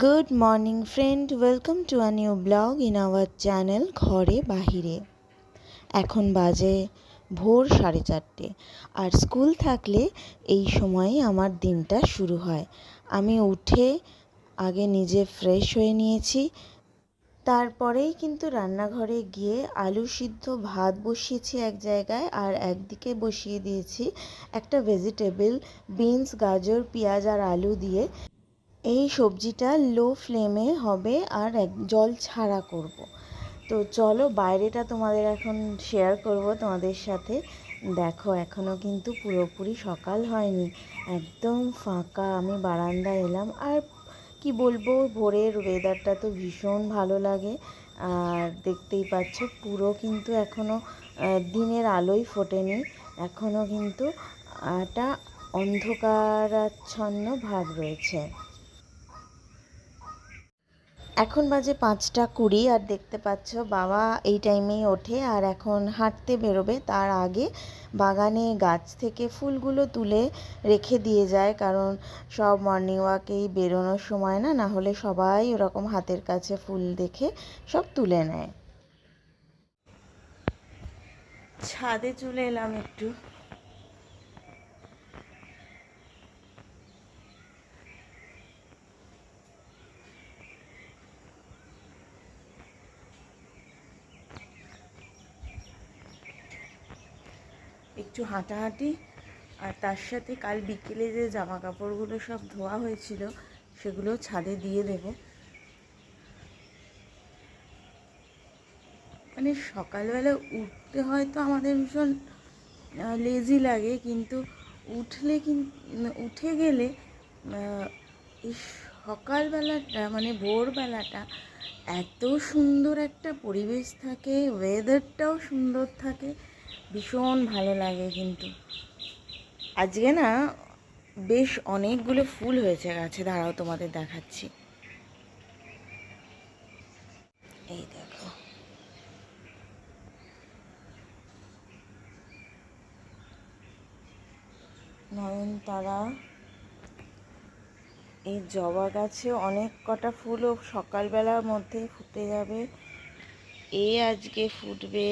Good morning friend welcome to a new blog in our channel ঘরে বাহিরে এখন বাজে ভোর সাড়ে চারটে। আর স্কুল থাকলে এই সময় আমার দিনটা শুরু হয়। আমি উঠে আগে নিজে ফ্রেশ হয়ে নিয়েছি। তারপরেই কিন্তু রান্নাঘরে গিয়ে আলু সিদ্ধ ভাত বসিয়েছি এক জায়গায় আর একদিকে বসিয়ে দিয়েছি একটা ভেজিটেবল বিনস গাজর, পেঁয়াজ আর আলু দিয়ে। এই সবজিটা লো ফ্লেমে হবে আর এক, জল ছাড়া করব। তো চলো বাইরেটা তোমাদের এখন শেয়ার করব, তোমাদের সাথে। দেখো এখনও কিন্তু পুরোপুরি সকাল হয়নি। একদম ফাঁকা, আমি বারান্দায় এলাম। আর কি বলব, ভোরের ওয়েদারটা তো ভীষণ ভালো লাগে। আর দেখতেই পাচ্ছ, পুরো কিন্তু এখনও দিনের আলোই ফোটেনি। এখনও কিন্তু একটা অন্ধকারাচ্ছন্ন ভাব রয়েছে। এখন বাজে পাঁচটা কুড়ি আর দেখতে পাচ্ছ বাবা এই টাইমেই ওঠে আর এখন হাঁটতে বেরোবে। তার আগে বাগানে গাছ থেকে ফুলগুলো তুলে রেখে দিয়ে যায় কারণ সব মর্নিং ওয়াকেই বেরোনোর সময় না না হলে সবাই ওরকম হাতের কাছে ফুল দেখে সব তুলে নেয়। ছাদে চলে এলাম একটু। একটু হাঁটাহাঁটি, আর তার সাথে কাল বিকেলে যে জামা কাপড়গুলো সব ধোয়া হয়েছিল, সেগুলো ছাদে দিয়ে দেব। মানে সকালবেলা উঠতে হয়তো আমাদের ভীষণ লেজি লাগে, কিন্তু উঠলে উঠে গেলে এই সকালবেলাটা মানে ভোরবেলাটা এত সুন্দর একটা পরিবেশ থাকে ওয়েদারটাও সুন্দর থাকে, ভীষণ ভালো লাগে কিন্তু। আজকে না বেশ অনেকগুলো ফুল হয়েছে গাছে, দাঁড়াও তোমাদের দেখাচ্ছি। এই দেখো। নয়নতারা এই জবা গাছে অনেক কটা ফুলও সকালবেলার মধ্যে ফুটে যাবে। এ আজকে ফুটবে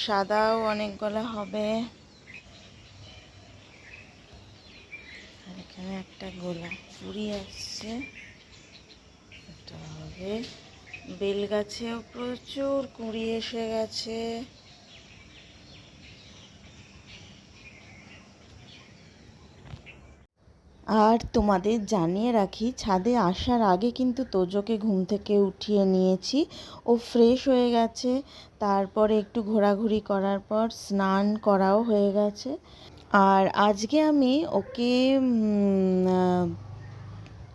সাদাও অনেকগুলো হবে। আর এখানে একটা গোলাপ পুরি আসছে। এটা হবে বেল গাছেও প্রচুর কুড়ি এসে গেছে। আর তোমাদের জানিয়ে রাখি, ছাদে আসার আগে কিন্তু তোজোকে ঘুম থেকে উঠিয়ে নিয়েছি। ও ফ্রেশ হয়ে গেছে। তারপরে একটু ঘোরাঘুরি করার পর স্নান করাও হয়ে গেছে। আর আজকে আমি ওকে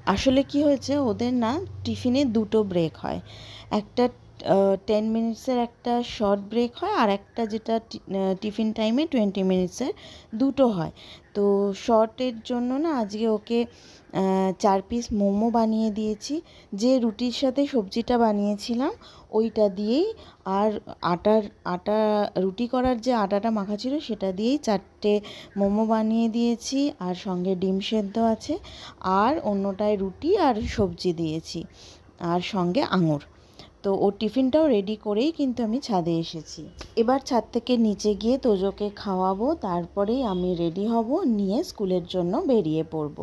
আসলে কি হয়েছে, ওদের না টিফিনে দুটো ব্রেক হয়। একটা টেন মিনিটসের একটা শর্ট ব্রেক হয় আর একটা যেটা টিফিন টাইমে টোয়েন্টি মিনিটসের দুটো হয়। তো শর্টের জন্য না আজকে ওকে চার পিস মোমো বানিয়ে দিয়েছি। যে রুটির সাথে সবজিটা বানিয়েছিলাম, ওইটা দিয়েই আর আটার, আটা, রুটি করার যে আটাটা মাখা ছিল সেটা দিয়েই চারটে মোমো বানিয়ে দিয়েছি আর সঙ্গে ডিম সেদ্ধ আছে। আর অন্যটায় রুটি আর সবজি দিয়েছি। আর সঙ্গে আঙুর। তো ওর টিফিনটাও রেডি করেই কিন্তু আমি ছাদে এসেছি। এবার ছাদ থেকে নিচে গিয়ে তোজোকে খাওয়াবো, তারপরেই আমি রেডি হব, নিয়ে স্কুলের জন্য বেরিয়ে পড়ব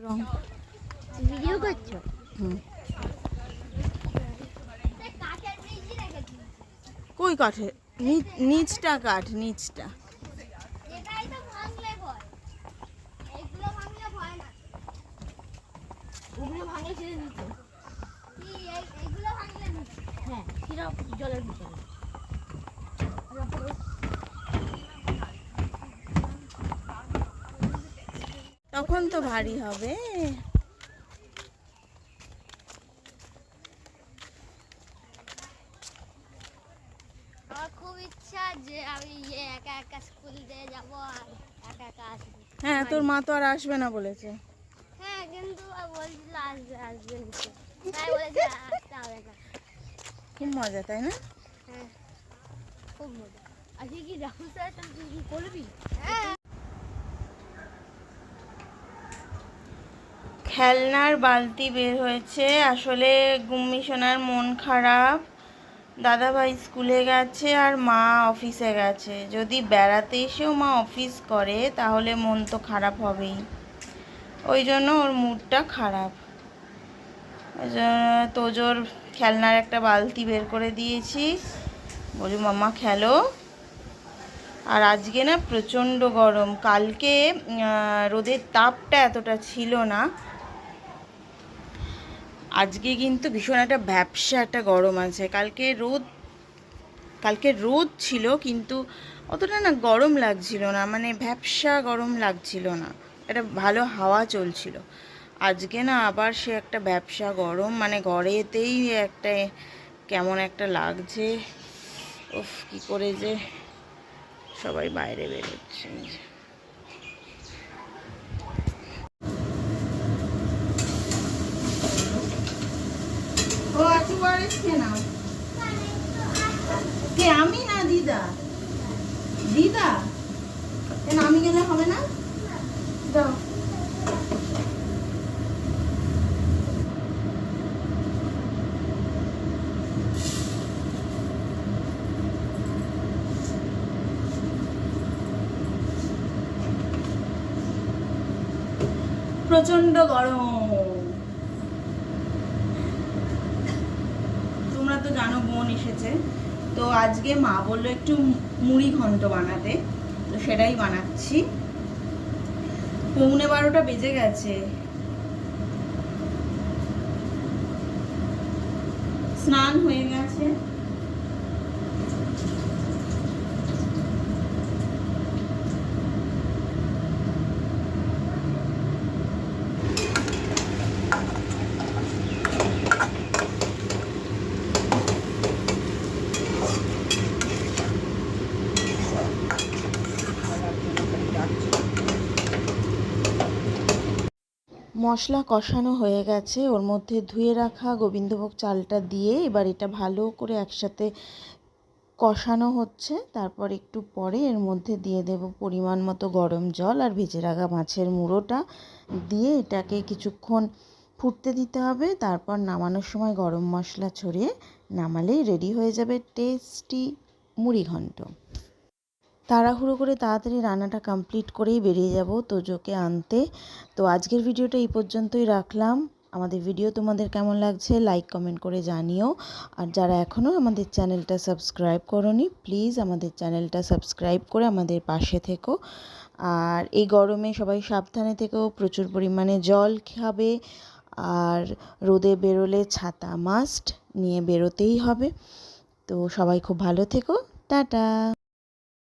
রং ভিডিও করছ হুম কই কাঠে নিচটা কাঠ নিচটা এটাই তো ভাঙলে ভয় এগুলো ভাঙলে ভয় না ওগুলো ভাঙলে ছেড়ে দিতে কি এই- এইগুলো ভাঙলে নিচটা হ্যাঁ সেটা জলের ভিতরে। তখন তো ভারী হবে আমার খুব ইচ্ছা যে আমি ইয়ে একা একা স্কুল দিয়ে যাব আর একা একা আসব হ্যাঁ তোর মা তো আর আসবে না বলেছে। হ্যাঁ কিন্তু বলছিল আসবে আসবে তাই বলেছে আসতে হবে না। খুব মজা তাই না? হ্যাঁ খুব মজা। আজকে কি রাহুল স্যার তুই কি করবি? হ্যাঁ খেলনার বালতি বের হয়েছে। আসলে গুম্মি সোনার মন খারাপ। দাদাভাই স্কুলে গেছে আর মা অফিসে গেছে। যদি বেড়াতে এসেও মা অফিস করে, তাহলে মন তো খারাপ হবেই। ওই জন্য ওর মুডটা খারাপ। তোজোর খেলনার একটা বালতি বের করে দিয়েছি। বলি মামা খেলো। আর আজকে না প্রচণ্ড গরম। কালকে রোদের তাপটা এতটা ছিল না। আজকে কিন্তু ভীষণ একটা ব্যবসা, একটা গরম আছে। কালকে রোদ কালকে রোদ ছিল কিন্তু অতটা না গরম লাগছিল না মানে ভ্যাবসা গরম লাগছিল না। একটা ভালো হাওয়া চলছিল। আজকে না আবার সে একটা ব্যবসা গরম মানে ঘরেতেই একটা কেমন একটা লাগছে। উফ, কি করে যে সবাই বাইরে বেরোচ্ছে। ওয়ারেস না? কে, আমি না দিদা? দিদা? কেন, আমি গেলে হবে না? দাও। প্রচণ্ড গরম তোমরা তো জানো বোন এসেছে। তো আজকে মা বলল একটু মুড়ি ঘন্ট বানাতে, তো সেটাই বানাচ্ছি। পৌনে বারোটা বেজে গেছে। স্নান হয়ে গেছে। মশলা কষানো হয়ে গেছে। ওর মধ্যে ধুয়ে রাখা গোবিন্দভোগ চালটা দিয়ে এবার এটা ভালো করে একসাথে কষানো হচ্ছে। তারপর একটু পরে এর মধ্যে দিয়ে দেব পরিমাণ মতো গরম জল আর ভেজে রাখা মাছের মুড়োটা। দিয়ে এটাকে কিছুক্ষণ ফুটতে দিতে হবে। তারপর নামানোর সময় গরম মশলা ছড়িয়ে নামালেই রেডি হয়ে যাবে টেস্টি মুড়ি ঘন্ট তাড়াহুড়ো করে তাড়াতাড়ি রান্নাটা কমপ্লিট করেই বেরিয়ে যাব তোজোকে আনতে। তো আজকের ভিডিওটা এই পর্যন্তই রাখলাম। আমাদের ভিডিও তোমাদের কেমন লাগছে লাইক কমেন্ট করে জানিও। আর যারা এখনও আমাদের চ্যানেলটা সাবস্ক্রাইব করনি প্লিজ আমাদের চ্যানেলটা সাবস্ক্রাইব করে আমাদের পাশে থেকো। আর এই গরমে সবাই সাবধানে থেকো, প্রচুর পরিমাণে জল খাবে। আর রোদে বেরোলে ছাতা মাস্ট নিয়ে বেরোতেই হবে। তো সবাই খুব ভালো থেকো। টাটা!